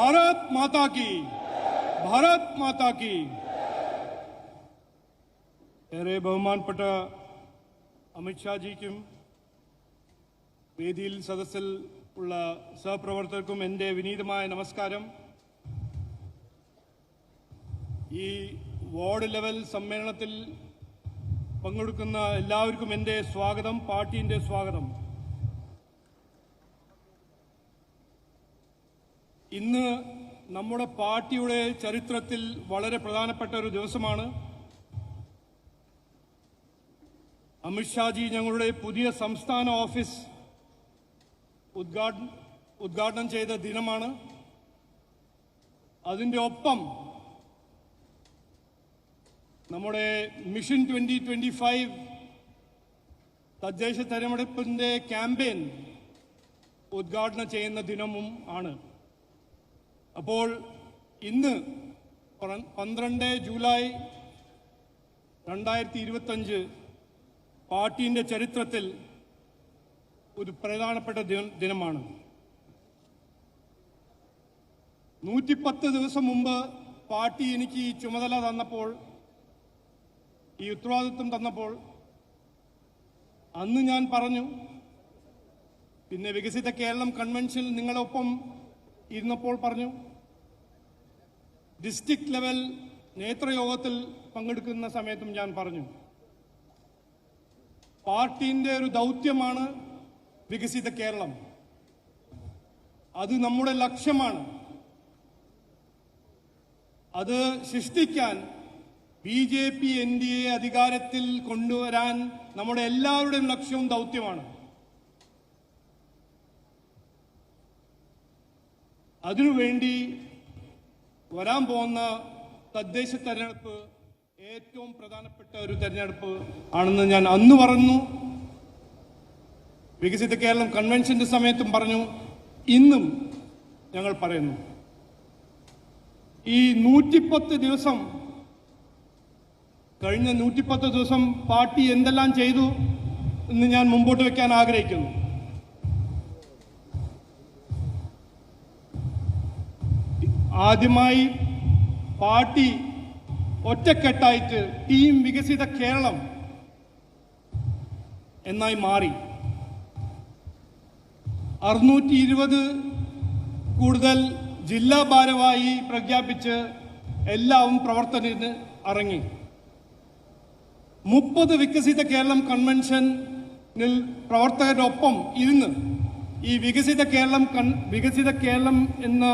ഭാരത് माता की ഭാരത് മാതാ കി ഏറെ ബഹുമാനപ്പെട്ട അമിത്ഷാജിക്കും വേദിയിൽ സദസ്സിൽ ഉള്ള സഹപ്രവർത്തകർക്കും എന്റെ വിനീതമായ നമസ്കാരം ഈ വാർഡ് ലെവൽ സമ്മേളനത്തിൽ പങ്കെടുക്കുന്ന എല്ലാവർക്കും എന്റെ സ്വാഗതം പാർട്ടിന്റെ സ്വാഗതം ഇന്ന് നമ്മുടെ പാർട്ടിയുടെ ചരിത്രത്തിൽ വളരെ പ്രധാനപ്പെട്ട ഒരു ദിവസമാണ്. അമിത്ഷാജി ഞങ്ങളുടെ പുതിയ സംസ്ഥാന ഓഫീസ് ഉദ്ഘാടനം ഉദ്ഘാടനം ചെയ്ത ദിനമാണ്. അതിന്റെ ഒപ്പം നമ്മുടെ മിഷൻ ട്വന്റി ട്വന്റി ഫൈവ് തദ്ദേശ തെരഞ്ഞെടുപ്പിന്റെ ക്യാമ്പയിൻ ഉദ്ഘാടനം ചെയ്യുന്ന ദിനവും ആണ്. അപ്പോൾ ഇന്ന് പന്ത്രണ്ട് ജൂലൈ രണ്ടായിരത്തി ഇരുപത്തഞ്ച് പാർട്ടിന്റെ ചരിത്രത്തിൽ ഒരു പ്രധാനപ്പെട്ട ദിന- ദിനമാണ്. നൂറ്റിപ്പത്ത് ദിവസം മുമ്പ് പാർട്ടി എനിക്ക് ഈ ചുമതല തന്നപ്പോൾ ഈ ഉത്തരവാദിത്വം തന്നപ്പോൾ അന്ന് ഞാൻ പറഞ്ഞു പിന്നെ വികസിത കേരളം കൺവെൻഷനിൽ നിങ്ങളൊപ്പം ഇരുന്നപ്പോൾ പറഞ്ഞു ഡിസ്ട്രിക്ട് ലെവൽ നേത്രയോഗത്തിൽ പങ്കെടുക്കുന്ന സമയത്തും ഞാൻ പറഞ്ഞു പാർട്ടിന്റെ ഒരു ദൗത്യമാണ് വികസിത കേരളം. അത് നമ്മുടെ ലക്ഷ്യമാണ്. അത് സൃഷ്ടിക്കാൻ B J P N D A അധികാരത്തിൽ കൊണ്ടുവരാൻ നമ്മുടെ എല്ലാവരുടെയും ലക്ഷ്യവും ദൗത്യമാണ്. അതിനുവേണ്ടി വരാൻ പോകുന്ന തദ്ദേശ തെരഞ്ഞെടുപ്പ് ഏറ്റവും പ്രധാനപ്പെട്ട ഒരു തെരഞ്ഞെടുപ്പ് ആണെന്ന് ഞാൻ അന്ന് പറഞ്ഞു. വികസിത കേരളം കൺവെൻഷന്റെ സമയത്തും പറഞ്ഞു. ഇന്നും ഞങ്ങൾ പറയുന്നു. ഈ നൂറ്റിപ്പത്ത് ദിവസം കഴിഞ്ഞ നൂറ്റിപ്പത്ത് ദിവസം പാർട്ടി എന്തെല്ലാം ചെയ്തു എന്ന് ഞാൻ മുമ്പോട്ട് വെക്കാൻ ആഗ്രഹിക്കുന്നു. ആദ്യമായി പാർട്ടി ഒറ്റക്കെട്ടായിട്ട് ടീം വികസിത കേരളം എന്നായി മാറി. അറുന്നൂറ്റി ഇരുപത് കൂടുതൽ ജില്ലാ ഭാരവാഹി പ്രഖ്യാപിച്ച് എല്ലാവരും പ്രവർത്തനത്തിന് ഇറങ്ങി മുപ്പത് വികസിത കേരളം കൺവെൻഷനിൽ പ്രവർത്തകരൊപ്പം ഇരുന്ന് ഈ വികസിത കേരളം വികസിത കേരളം എന്ന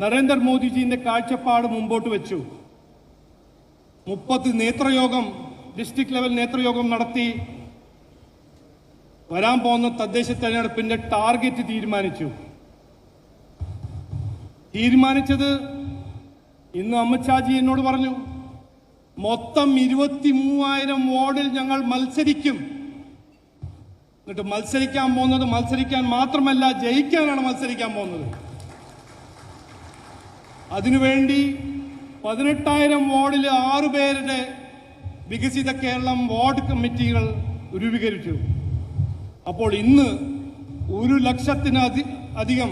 നരേന്ദ്രമോദിജിന്റെ കാഴ്ചപ്പാട് മുമ്പോട്ട് വെച്ചു. മുപ്പത് നേത്രയോഗം ഡിസ്ട്രിക്ട് ലെവൽ നേത്രയോഗം നടത്തി. വരാൻ പോകുന്ന തദ്ദേശ തെരഞ്ഞെടുപ്പിന്റെ ടാർഗറ്റ് തീരുമാനിച്ചു. തീരുമാനിച്ചത് ഇന്ന് അമിത്ഷാജി എന്നോട് പറഞ്ഞു മൊത്തം ഇരുപത്തി മൂവായിരം വാർഡിൽ ഞങ്ങൾ മത്സരിക്കും. എന്നിട്ട് മത്സരിക്കാൻ പോകുന്നത് മത്സരിക്കാൻ മാത്രമല്ല ജയിക്കാനാണ് മത്സരിക്കാൻ പോകുന്നത്. അതിനുവേണ്ടി പതിനെട്ടായിരം വാർഡിൽ ആറു പേരുടെ വികസിത കേരളം വാർഡ് കമ്മിറ്റികൾ രൂപീകരിച്ചു. അപ്പോൾ ഇന്ന് ഒരു ലക്ഷത്തിന് അധി അധികം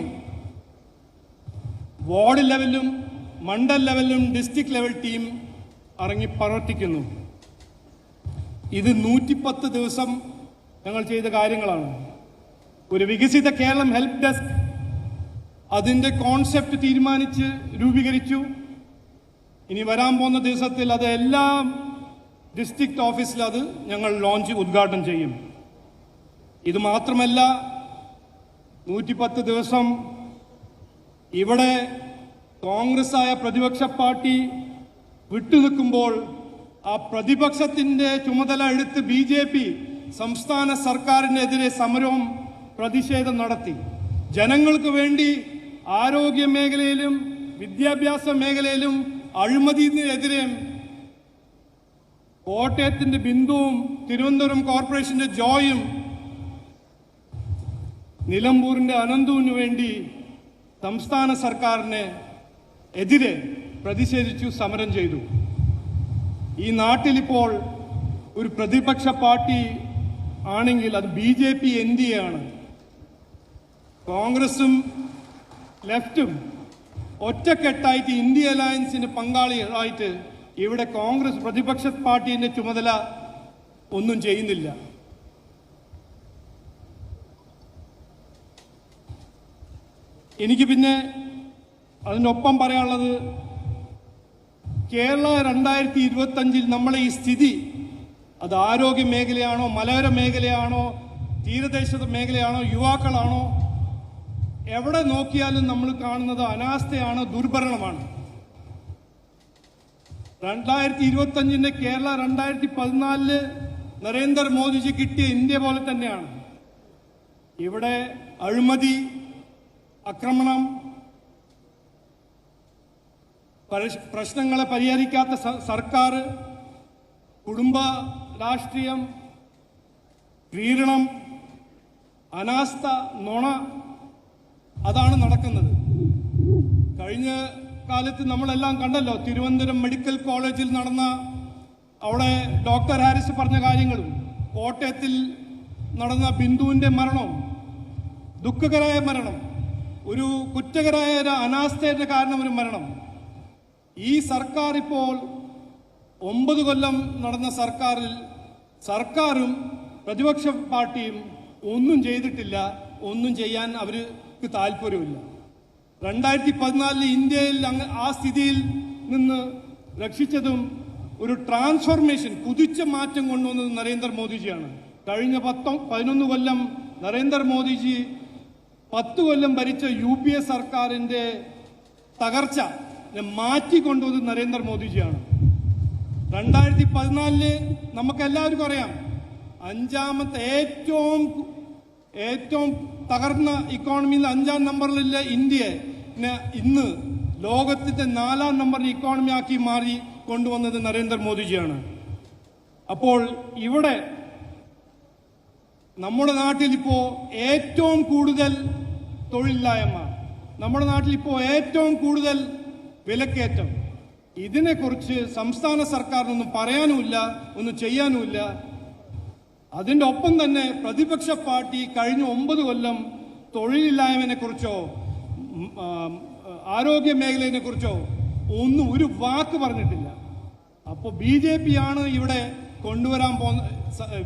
വാർഡ് ലെവലിലും മണ്ഡൽ ലെവലിലും ഡിസ്ട്രിക്ട് ലെവൽ ടീം ഇറങ്ങി പ്രവർത്തിക്കുന്നു. ഇത് നൂറ്റിപ്പത്ത് ദിവസം ഞങ്ങൾ ചെയ്ത കാര്യങ്ങളാണ്. ഒരു വികസിത കേരളം ഹെൽപ്പ് ഡെസ്ക് അതിന്റെ കോൺസെപ്റ്റ് തീരുമാനിച്ച് രൂപീകരിച്ചു. ഇനി വരാൻ പോകുന്ന ദിവസത്തിൽ അത് എല്ലാ ഡിസ്ട്രിക്ട് ഓഫീസിൽ അത് ഞങ്ങൾ ലോഞ്ച് ഉദ്ഘാടനം ചെയ്യും. ഇത് മാത്രമല്ല നൂറ്റിപ്പത്ത് ദിവസം ഇവിടെ കോൺഗ്രസ് ആയ പ്രതിപക്ഷ പാർട്ടി വിട്ടുനിൽക്കുമ്പോൾ ആ പ്രതിപക്ഷത്തിന്റെ ചുമതല എടുത്ത് ബി ജെ പി സംസ്ഥാന സർക്കാരിനെതിരെ സമരവും പ്രതിഷേധം നടത്തി. ജനങ്ങൾക്ക് വേണ്ടി ആരോഗ്യ മേഖലയിലും വിദ്യാഭ്യാസ മേഖലയിലും അഴിമതിനെതിരെ കോട്ടയത്തിന്റെ ബിന്ദുവും തിരുവനന്തപുരം കോർപ്പറേഷന്റെ ജോയും നിലമ്പൂരിന്റെ അനന്തുവിന് വേണ്ടി സംസ്ഥാന സർക്കാരിന് എതിരെ പ്രതിഷേധിച്ചു സമരം ചെയ്തു. ഈ നാട്ടിലിപ്പോൾ ഒരു പ്രതിപക്ഷ പാർട്ടി ആണെങ്കിൽ അത് B J P N D A ആണ്. കോൺഗ്രസും ലെഫ്റ്റും ഒറ്റക്കെട്ടായിട്ട് ഇന്ത്യ അലയൻസിന് പങ്കാളികളായിട്ട് ഇവിടെ കോൺഗ്രസ് പ്രതിപക്ഷ പാർട്ടിന്റെ ചുമതല ഒന്നും ചെയ്യുന്നില്ല. എനിക്ക് പിന്നെ അതിനൊപ്പം പറയാനുള്ളത് കേരള രണ്ടായിരത്തി ഇരുപത്തി അഞ്ചിൽ നമ്മളെ ഈ സ്ഥിതി അത് ആരോഗ്യ മേഖലയാണോ മലയോര മേഖലയാണോ തീരദേശ മേഖലയാണോ യുവാക്കളാണോ എവിടെ നോക്കിയാലും നമ്മൾ കാണുന്നത് അനാസ്ഥയാണ് ദുർഭരണമാണ്. രണ്ടായിരത്തി ഇരുപത്തി അഞ്ചിന് കേരള രണ്ടായിരത്തി പതിനാലിൽ നരേന്ദ്രമോദിജി കിട്ടിയ ഇന്ത്യ പോലെ തന്നെയാണ്. ഇവിടെ അഴിമതി ആക്രമണം പ്രശ്നങ്ങളെ പരിഹരിക്കാത്ത സർക്കാർ കുടുംബ രാഷ്ട്രീയം പീഡനം അനാസ്ഥ നുണ അതാണ് നടക്കുന്നത്. കഴിഞ്ഞ കാലത്ത് നമ്മളെല്ലാം കണ്ടല്ലോ തിരുവനന്തപുരം മെഡിക്കൽ കോളേജിൽ നടന്ന അവിടെ ഡോക്ടർ ഹാരിസ് പറഞ്ഞ കാര്യങ്ങളും കോട്ടയത്തിൽ നടന്ന ബിന്ദുവിന്റെ മരണവും ദുഃഖകരായ മരണം ഒരു കുറ്റകരായ ഒരു അനാസ്ഥയുടെ കാരണം ഒരു മരണം. ഈ സർക്കാർ ഇപ്പോൾ ഒമ്പത് കൊല്ലം നടന്ന സർക്കാരിൽ സർക്കാരും പ്രതിപക്ഷ പാർട്ടിയും ഒന്നും ചെയ്തിട്ടില്ല ഒന്നും ചെയ്യാൻ അവർക്ക് താല്പര്യമില്ല. രണ്ടായിരത്തി പതിനാലിൽ ഇന്ത്യയിൽ ആ സ്ഥിതിയിൽ നിന്ന് രക്ഷിച്ചതും ഒരു ട്രാൻസ്ഫോർമേഷൻ കുതിച്ച മാറ്റം കൊണ്ടുവന്നത് നരേന്ദ്രമോദിജിയാണ് കഴിഞ്ഞ പത്തോ പതിനൊന്ന് കൊല്ലം നരേന്ദ്രമോദിജി പത്ത് കൊല്ലം ഭരിച്ച യു പി എ സർക്കാരിന്റെ തകർച്ച മാറ്റിക്കൊണ്ടുവന്നത് നരേന്ദ്രമോദിജിയാണ് രണ്ടായിരത്തി പതിനാലിൽ നമുക്ക് എല്ലാവർക്കും അറിയാം അഞ്ചാമത്തെ ഏറ്റവും ഏറ്റവും തകർന്ന ഇക്കോണമിയിൽ അഞ്ചാം നമ്പറിലുള്ള ഇന്ത്യയെ. ഇന്ന് ലോകത്തിന്റെ നാലാം നമ്പർ ഇക്കോണമി ആക്കി മാറി കൊണ്ടുവന്നത് നരേന്ദ്രമോദിജിയാണ് അപ്പോൾ ഇവിടെ നമ്മുടെ നാട്ടിൽ ഇപ്പോ ഏറ്റവും കൂടുതൽ തൊഴിലില്ലായ്മ. നമ്മുടെ നാട്ടിൽ ഇപ്പോൾ ഏറ്റവും കൂടുതൽ വിലക്കയറ്റം. ഇതിനെക്കുറിച്ച് സംസ്ഥാന സർക്കാരിനൊന്നും പറയാനുമില്ല ഒന്നും ചെയ്യാനുമില്ല. അതിന്റെ ഒപ്പം തന്നെ പ്രതിപക്ഷ പാർട്ടി കഴിഞ്ഞ ഒമ്പത് കൊല്ലം തൊഴിലില്ലായ്മനെ കുറിച്ചോ ആരോഗ്യ മേഖലയെ കുറിച്ചോ ഒന്നും ഒരു വാക്ക് പറഞ്ഞിട്ടില്ല. അപ്പോൾ ബി ജെ പി ആണ് ഇവിടെ കൊണ്ടുവരാൻ പോകുന്ന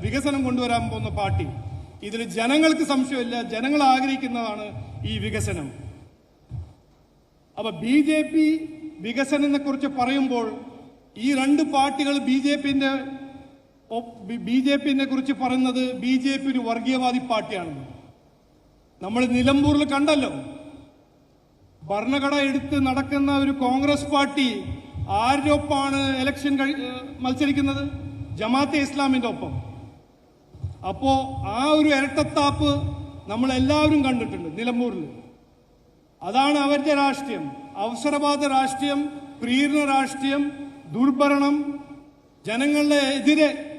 വികസനം കൊണ്ടുവരാൻ പോകുന്ന പാർട്ടി. ഇതിൽ ജനങ്ങൾക്ക് സംശയമില്ല ജനങ്ങൾ ആഗ്രഹിക്കുന്നതാണ് ഈ വികസനം. അപ്പൊ ബി ജെ പി വികസനത്തെ കുറിച്ച് പറയുമ്പോൾ ഈ രണ്ട് പാർട്ടികൾ ബി ജെ പിന്റെ ബി ജെ പിനെ കുറിച്ച് പറയുന്നത് ബി ജെ പി ഒരു വർഗീയവാദി പാർട്ടിയാണ്. നമ്മൾ നിലമ്പൂരിൽ കണ്ടല്ലോ. ഭരണഘടന എടുത്ത് നടക്കുന്ന ഒരു കോൺഗ്രസ് പാർട്ടി ആരുടെ ഒപ്പമാണ് ഇലക്ഷൻ കഴി മത്സരിക്കുന്നത്? ജമാഅത്തെ ഇസ്ലാമിന്റെ ഒപ്പം. അപ്പോ ആ ഒരു ഇരട്ടത്താപ്പ് നമ്മൾ എല്ലാവരും കണ്ടിട്ടുണ്ട് നിലമ്പൂരിൽ. അതാണ് അവരുടെ രാഷ്ട്രീയം. അവസരവാദ രാഷ്ട്രീയം പ്രീരണ രാഷ്ട്രീയം ദുർഭരണം ജനങ്ങളുടെ എതിരെ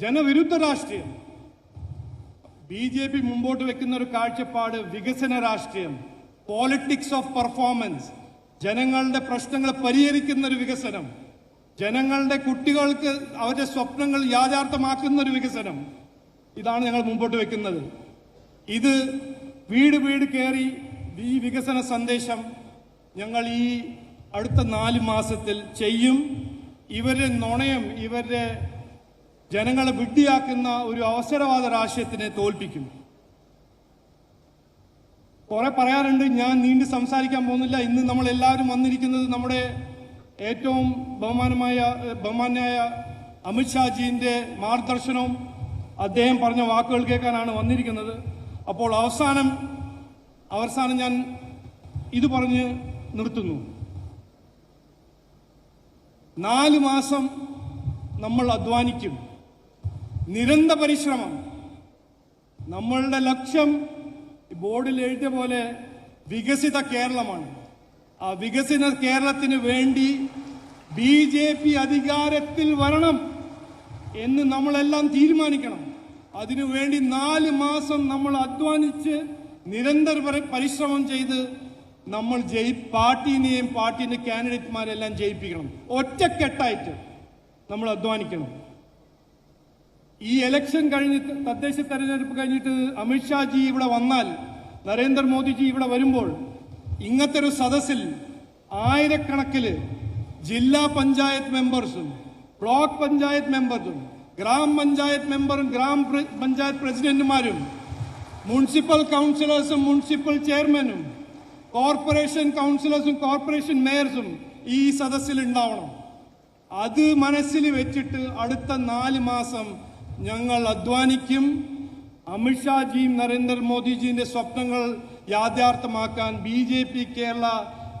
ജനവിരുദ്ധ രാഷ്ട്രീയം. ബി ജെ പി മുമ്പോട്ട് വെക്കുന്ന ഒരു കാഴ്ചപ്പാട് വികസന രാഷ്ട്രീയം. പോളിറ്റിക്സ് ഓഫ് പെർഫോമൻസ് ജനങ്ങളുടെ പ്രശ്നങ്ങൾ പരിഹരിക്കുന്ന ഒരു വികസനം. ജനങ്ങളുടെ കുട്ടികൾക്ക് അവരുടെ സ്വപ്നങ്ങൾ യാഥാർത്ഥ്യമാക്കുന്ന ഒരു വികസനം. ഇതാണ് ഞങ്ങൾ മുമ്പോട്ട് വെക്കുന്നത്. ഇത് വീട് വീട് കയറി ഈ വികസന സന്ദേശം ഞങ്ങൾ ഈ അടുത്ത നാല് മാസത്തിൽ ചെയ്യും. ഇവരുടെ നുണയം ഇവരുടെ ജനങ്ങളെ വിഡ്ഢിയാക്കുന്ന ഒരു അവസരവാദ രാഷ്ട്രീയത്തിനെ തോൽപ്പിക്കും കുറെ പറയാറുണ്ട് ഞാൻ നീണ്ടു സംസാരിക്കാൻ പോകുന്നില്ല. ഇന്ന് നമ്മൾ എല്ലാവരും വന്നിരിക്കുന്നത് നമ്മുടെ ഏറ്റവും ബഹുമാനമായ ബഹുമാനായ അമിത്ഷാജിന്റെ മാർഗദർശനവും അദ്ദേഹം പറഞ്ഞ വാക്കുകൾ കേൾക്കാനാണ് വന്നിരിക്കുന്നത്. അപ്പോൾ അവസാനം അവസാനം ഞാൻ ഇത് പറഞ്ഞ് നിർത്തുന്നു. നാല് മാസം നമ്മൾ അധ്വാനിക്കും. നിരന്തര പരിശ്രമം. നമ്മളുടെ ലക്ഷ്യം ബോർഡിൽ എഴുതിയ പോലെ വികസിത കേരളമാണ്. ആ വികസിത കേരളത്തിന് വേണ്ടി ബി ജെ പി അധികാരത്തിൽ വരണം എന്ന് നമ്മളെല്ലാം തീരുമാനിക്കണം. അതിനുവേണ്ടി നാല് മാസം നമ്മൾ അധ്വാനിച്ച് നിരന്തര പരിശ്രമം ചെയ്ത് നമ്മൾ ജയി പാർട്ടിനെയും പാർട്ടിന്റെ കാൻഡിഡേറ്റ്മാരെല്ലാം ജയിപ്പിക്കണം. ഒറ്റക്കെട്ടായിട്ട് നമ്മൾ അധ്വാനിക്കണം. ഈ ഇലക്ഷൻ കഴിഞ്ഞിട്ട് തദ്ദേശ തെരഞ്ഞെടുപ്പ് കഴിഞ്ഞിട്ട് അമിത്ഷാജി ഇവിടെ വന്നാൽ നരേന്ദ്രമോദിജി ഇവിടെ വരുമ്പോൾ ഇങ്ങനത്തെ ഒരു സദസ്സിൽ ആയിരക്കണക്കിൽ ജില്ലാ പഞ്ചായത്ത് മെമ്പേഴ്സും ബ്ലോക്ക് പഞ്ചായത്ത് മെമ്പേഴ്സും ഗ്രാമപഞ്ചായത്ത് മെമ്പറും ഗ്രാമ പഞ്ചായത്ത് പ്രസിഡന്റുമാരും മുനിസിപ്പൽ കൗൺസിലേഴ്സും മുനിസിപ്പൽ ചെയർമാനും കോർപ്പറേഷൻ കൗൺസിലേഴ്സും കോർപ്പറേഷൻ മേയർസും ഈ സദസ്സിൽ ഉണ്ടാവണം. അത് മനസ്സിൽ വെച്ചിട്ട് അടുത്ത നാല് മാസം ഞങ്ങൾ അധ്വാനിക്കും. അമിത്ഷാജിയും നരേന്ദ്രമോദിജിന്റെ സ്വപ്നങ്ങൾ യാഥാർത്ഥ്യമാക്കാൻ ബി ജെ പി കേരള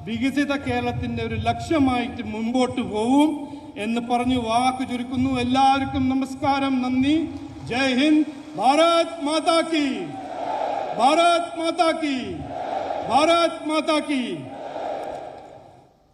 വികസിത കേരളത്തിന്റെ ഒരു ലക്ഷ്യമായിട്ട് മുമ്പോട്ട് പോവും എന്ന് പറഞ്ഞു വാക്ക് ചുരുക്കുന്നു. എല്ലാവർക്കും നമസ്കാരം. നന്ദി. ജയ് ഹിന്ദ്. ഭാരത് മാതാ കി. ഭാരത് മാതാ കി. ഭാരത് മാതാ കി.